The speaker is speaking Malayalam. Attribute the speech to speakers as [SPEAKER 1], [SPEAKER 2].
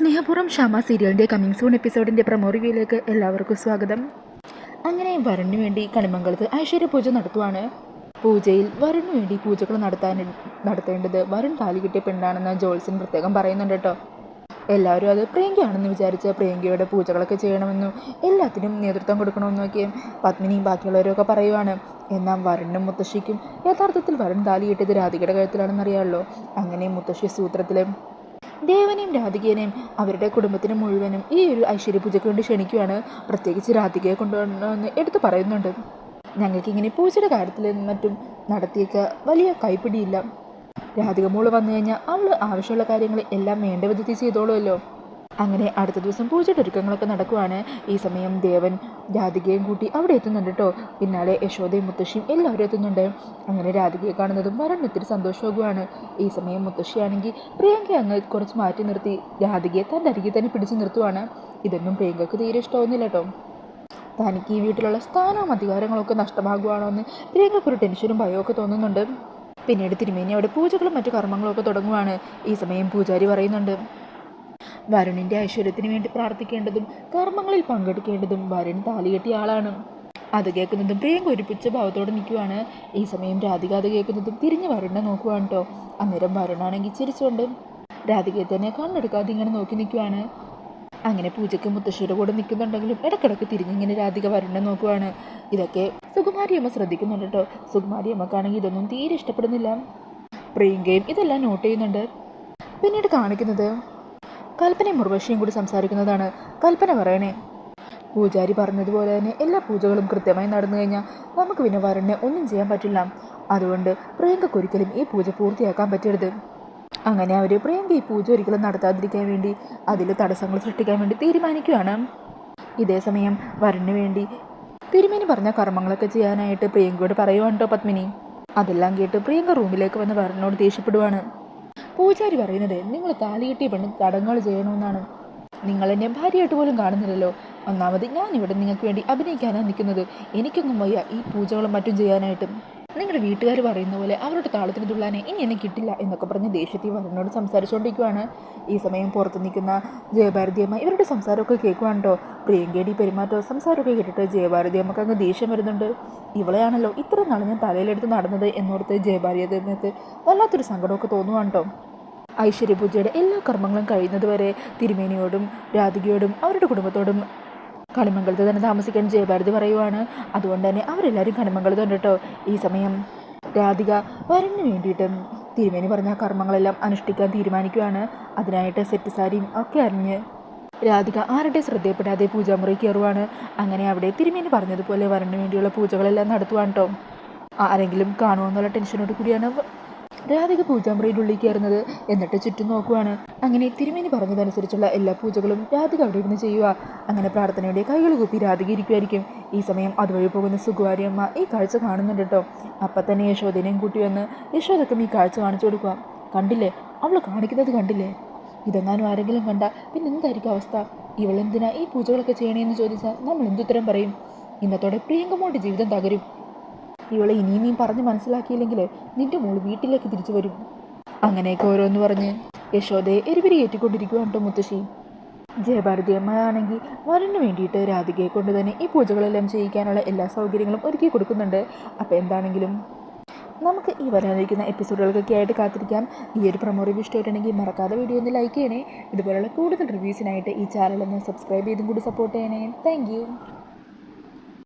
[SPEAKER 1] സ്നേഹപൂർവം ഷാമ സീരിയലിന്റെ കമ്മിങ് സൂൺ എപ്പിസോഡിന്റെ പ്രമോ റിവ്യൂയിലേക്ക് എല്ലാവർക്കും സ്വാഗതം. അങ്ങനെ വരനു വേണ്ടി കണിമംഗലത്ത് ഐശ്വര്യ പൂജ നടത്തുവാണ്. പൂജയിൽ വരനു വേണ്ടി പൂജകൾ നടത്താൻ നടത്തേണ്ടത് വരുൺ താലി കിട്ടിയ പെണ്ണാണെന്ന് ജോൾസൻ പ്രത്യേകം പറയുന്നുണ്ട് കേട്ടോ. എല്ലാവരും അത് പ്രിയങ്കയാണെന്ന് വിചാരിച്ച് പ്രിയങ്കയുടെ പൂജകളൊക്കെ ചെയ്യണമെന്നും എല്ലാത്തിനും നേതൃത്വം കൊടുക്കണമെന്നൊക്കെ പത്മിനിയും ബാക്കിയുള്ളവരും ഒക്കെ പറയുവാണ്. എന്നാൽ വരനും മുത്തശ്ശിക്കും യഥാർത്ഥത്തിൽ വരൺ താലി കിട്ടിയത് രാധികയുടെ കഴുത്തിലാണെന്നറിയാമല്ലോ. അങ്ങനെ മുത്തശ്ശി സൂത്രത്തിലെ ദേവനെയും രാധികേനെയും അവരുടെ കുടുംബത്തിന് മുഴുവനും ഈ ഒരു ഐശ്വര്യ പൂജയ്ക്ക് വേണ്ടി ക്ഷണിക്കുകയാണ്. പ്രത്യേകിച്ച് രാധികയെ കൊണ്ടുവന്ന് എടുത്തു പറയുന്നുണ്ട്. ഞങ്ങൾക്കിങ്ങനെ പൂജയുടെ കാര്യത്തിൽ മറ്റും നടത്തിയേക്ക് വലിയ കൈപ്പിടിയില്ല. രാധിക മോൾ വന്നു കഴിഞ്ഞാൽ അവൾ ആവശ്യമുള്ള കാര്യങ്ങൾ എല്ലാം വേണ്ട വിധത്തിൽ ചെയ്തോളുമല്ലോ. അങ്ങനെ അടുത്ത ദിവസം പൂജയുടെ ഒരുക്കങ്ങളൊക്കെ നടക്കുവാണ്. ഈ സമയം ദേവൻ രാധികയും കൂട്ടി അവിടെ എത്തുന്നുണ്ട് കേട്ടോ പിന്നാലെ യശോദയും മുത്തശ്ശിയും എല്ലാവരും എത്തുന്നുണ്ട്. അങ്ങനെ രാധികയെ കാണുന്നതും വരൺ ഒത്തിരി സന്തോഷമാകുവാണ് ഈ സമയം മുത്തശ്ശിയാണെങ്കിൽ പ്രിയങ്ക അങ്ങ് കുറച്ച് മാറ്റി നിർത്തി രാധികയെ തന്റെ അരികെ തന്നെ പിടിച്ചു നിർത്തുവാണ്. ഇതൊന്നും പ്രിയങ്കക്ക് തീരെ ഇഷ്ടമൊന്നുമില്ല കേട്ടോ തനിക്ക് ഈ വീട്ടിലുള്ള സ്ഥാനവും അധികാരങ്ങളൊക്കെ നഷ്ടമാകുവാണോ എന്ന് പ്രിയങ്കക്ക് ഒരു ടെൻഷനും ഭയമൊക്കെ തോന്നുന്നുണ്ട്. പിന്നീട് തിരുമേനി അവിടെ പൂജകളും മറ്റു കർമ്മങ്ങളും ഒക്കെ തുടങ്ങുവാണ്. ഈ സമയം പൂജാരി പറയുന്നുണ്ട്. വരുണിന്റെ ഐശ്വര്യത്തിന് വേണ്ടി പ്രാർത്ഥിക്കേണ്ടതും കർമ്മങ്ങളിൽ പങ്കെടുക്കേണ്ടതും വരുൺ താലികെട്ടിയ ആളാണ്. അത് കേൾക്കുന്നതും പ്രിയങ്ക ഒരു പുച്ഛ ഭാവത്തോടെ നിൽക്കുവാണ്. ഈ സമയം രാധിക അത് കേൾക്കുന്നതും തിരിഞ്ഞ് വരുണിനെ നോക്കുവാണ് കേട്ടോ അന്നേരം വരുണാണെങ്കിൽ ചിരിച്ചുകൊണ്ട് രാധികയെ തന്നെ കണ്ണെടുക്കാതെ ഇങ്ങനെ നോക്കി നിൽക്കുവാണ്. അങ്ങനെ പൂജയ്ക്ക് മുത്തശ്ശിയുടെ കൂടെ നിൽക്കുന്നുണ്ടെങ്കിലും ഇടക്കിടക്ക് തിരിഞ്ഞിങ്ങനെ രാധിക വരുണിനെ നോക്കുവാണ്. ഇതൊക്കെ സുകുമാരിയമ്മ ശ്രദ്ധിക്കുന്നുണ്ട് കേട്ടോ സുകുമാരിയമ്മക്കാണെങ്കിൽ ഇതൊന്നും തീരെ ഇഷ്ടപ്പെടുന്നില്ല. പ്രിയങ്കയും ഇതെല്ലാം നോട്ട് ചെയ്യുന്നുണ്ട്. പിന്നീട് കാണിക്കുന്നത് കൽപ്പനയും മുർവശിയും കൂടി സംസാരിക്കുന്നതാണ് കൽപ്പന പറയണേ. പൂജാരി പറഞ്ഞതുപോലെ തന്നെ എല്ലാ പൂജകളും കൃത്യമായി നടന്നു കഴിഞ്ഞാൽ നമുക്ക് പിന്നെ ഒന്നും ചെയ്യാൻ പറ്റില്ല. അതുകൊണ്ട് പ്രിയങ്കയ്ക്കൊരിക്കലും ഈ പൂജ പൂർത്തിയാക്കാൻ പറ്റരുത്. അങ്ങനെ അവർ പ്രിയങ്ക ഈ പൂജ ഒരിക്കലും നടത്താതിരിക്കാൻ വേണ്ടി അതിൽ തടസ്സങ്ങൾ സൃഷ്ടിക്കാൻ വേണ്ടി തീരുമാനിക്കുകയാണ്. ഇതേ സമയം വരന് വേണ്ടി തിരുമേനി പറഞ്ഞ കർമ്മങ്ങളൊക്കെ ചെയ്യാനായിട്ട് പ്രിയങ്കയോട് പറയുവാണ് കേട്ടോ പത്മിനി. അതെല്ലാം കേട്ട് പ്രിയങ്ക റൂമിലേക്ക് വന്ന് വരനോട് ദേഷ്യപ്പെടുവാണ്. പൂജാരി പറയുന്നത് നിങ്ങൾ താലി കെട്ടിയ പെണ്ണ് തടങ്ങൾ ചെയ്യണമെന്നാണ്. നിങ്ങൾ എന്നെ ഭാര്യയായിട്ട് പോലും കാണുന്നില്ലല്ലോ. ഒന്നാമത് ഞാൻ ഇവിടെ നിങ്ങൾക്ക് വേണ്ടി അഭിനയിക്കാനാണ് നിൽക്കുന്നത്. എനിക്കൊന്നും വയ്യ ഈ പൂജകളും മറ്റും ചെയ്യാനായിട്ടും. നിങ്ങളുടെ വീട്ടുകാർ പറയുന്ന പോലെ അവരുടെ താളത്തിന് തുള്ളാനെ ഇനി എന്നെ കിട്ടില്ല എന്നൊക്കെ പറഞ്ഞ് ദേഷ്യത്തിൽ വരനോട് സംസാരിച്ചുകൊണ്ടിരിക്കുവാണ് ഈ സമയം പുറത്ത് നിൽക്കുന്ന ജയഭാരതിയമ്മ ഇവരുടെ സംസാരമൊക്കെ കേൾക്കുവാണ്ടോ? പ്രിയങ്കേടി പെരുമാറ്റവും സംസാരമൊക്കെ കേട്ടിട്ട് ജയഭാരതിയമ്മക്ക് അങ്ങ് ദേഷ്യം വരുന്നുണ്ട്. ഇവളെയാണല്ലോ ഇത്ര നാൾ ഞാൻ തലയിലെടുത്ത് നടന്നത് എന്നോർത്ത് ജയഭാരതിയമ്മക്ക് വല്ലാത്തൊരു സങ്കടമൊക്കെ തോന്നുവാണ് കേട്ടോ ഐശ്വര്യപൂജയുടെ എല്ലാ കർമ്മങ്ങളും കഴിയുന്നതുവരെ തിരുമേനിയോടും രാധികയോടും അവരുടെ കുടുംബത്തോടും കണിമംഗലത്ത് തന്നെ താമസിക്കാൻ ജയഭാരതി പറയുവാണ്. അതുകൊണ്ട് തന്നെ അവരെല്ലാവരും കണിമംഗലത്ത് ഉണ്ട് കേട്ടോ. ഈ സമയം രാധിക വരന് വേണ്ടിയിട്ട് തിരുമേനി പറഞ്ഞ കർമ്മങ്ങളെല്ലാം അനുഷ്ഠിക്കാൻ തീരുമാനിക്കുകയാണ് അതിനായിട്ട് സെറ്റ് സാരിയും ഒക്കെ അറിഞ്ഞ് രാധിക ആരുടെ ശ്രദ്ധയപ്പെടാതെ പൂജാമുറി കയറുവാണ്. അങ്ങനെ അവിടെ തിരുമേനി പറഞ്ഞതുപോലെ വരന് വേണ്ടിയുള്ള പൂജകളെല്ലാം നടത്തുവാണ് കേട്ടോ. ആരെങ്കിലും കാണുമെന്നുള്ള ടെൻഷനോട് കൂടിയാണ് രാധിക പൂജാമുറിയുടെ ഉള്ളിൽ കയറുന്നത് എന്നിട്ട് ചുറ്റും നോക്കുവാണ്. അങ്ങനെ തിരുമേനി പറഞ്ഞതനുസരിച്ചുള്ള എല്ലാ പൂജകളും രാധിക അവിടെ ഇരുന്ന് ചെയ്യുക. അങ്ങനെ പ്രാർത്ഥനയുടെ കൈകൾ കൂപ്പി രാധിക ഇരിക്കുമായിരിക്കും ഈ സമയം അതുവഴി പോകുന്ന സുഖവാരി അമ്മ ഈ കാഴ്ച കാണുന്നുണ്ട് കേട്ടോ. അപ്പം തന്നെ യശോദനെയും കൂട്ടി വന്ന് യശോദക്കും ഈ കാഴ്ച കാണിച്ചു കൊടുക്കുക. കണ്ടില്ലേ? അവൾ കാണിക്കുന്നത് കണ്ടില്ലേ? ഇതെങ്ങാനും ആരെങ്കിലും കണ്ട പിന്നെ എന്തായിരിക്കും അവസ്ഥ? ഇവളെന്തിനാ ഈ പൂജകളൊക്കെ ചെയ്യണേന്ന് ചോദിച്ചാൽ നമ്മൾ എന്തുത്തരം പറയും? ഇന്നത്തോടെ പ്രിയങ്കമോട്ട് ജീവിതം തകരും. ഇവളെ ഇനിയും നീ പറഞ്ഞ് മനസ്സിലാക്കിയില്ലെങ്കിൽ നിന്റെ മോൾ വീട്ടിലേക്ക് തിരിച്ചു വരും. അങ്ങനെയൊക്കെ ഓരോന്ന് പറഞ്ഞ് യശോദയെ എരിപിരി ഏറ്റിക്കൊണ്ടിരിക്കുകയാണ് കേട്ടോ മുത്തശ്ശി. ജയഭാരതി അമ്മയാണെങ്കിൽ വരന് വേണ്ടിയിട്ട് രാധികയെ കൊണ്ട് തന്നെ ഈ പൂജകളെല്ലാം ചെയ്യിക്കാനുള്ള എല്ലാ സൗകര്യങ്ങളും ഒരുക്കി കൊടുക്കുന്നുണ്ട്. അപ്പോൾ എന്താണെങ്കിലും നമുക്ക് ഈ വരാനിരിക്കുന്ന എപ്പിസോഡുകൾക്കൊക്കെ ആയിട്ട് കാത്തിരിക്കാം. ഈ ഒരു പ്രൊമോ റിവ്യൂ ഇഷ്ടമായിട്ടുണ്ടെങ്കിൽ മറക്കാതെ വീഡിയോ ഒന്ന് ലൈക്ക് ചെയ്യണേ. ഇതുപോലുള്ള കൂടുതൽ റിവ്യൂസിനായിട്ട് ഈ ചാനൽ ഒന്ന് സബ്സ്ക്രൈബ് ചെയ്തും കൂടി സപ്പോർട്ട് ചെയ്യണേ. താങ്ക്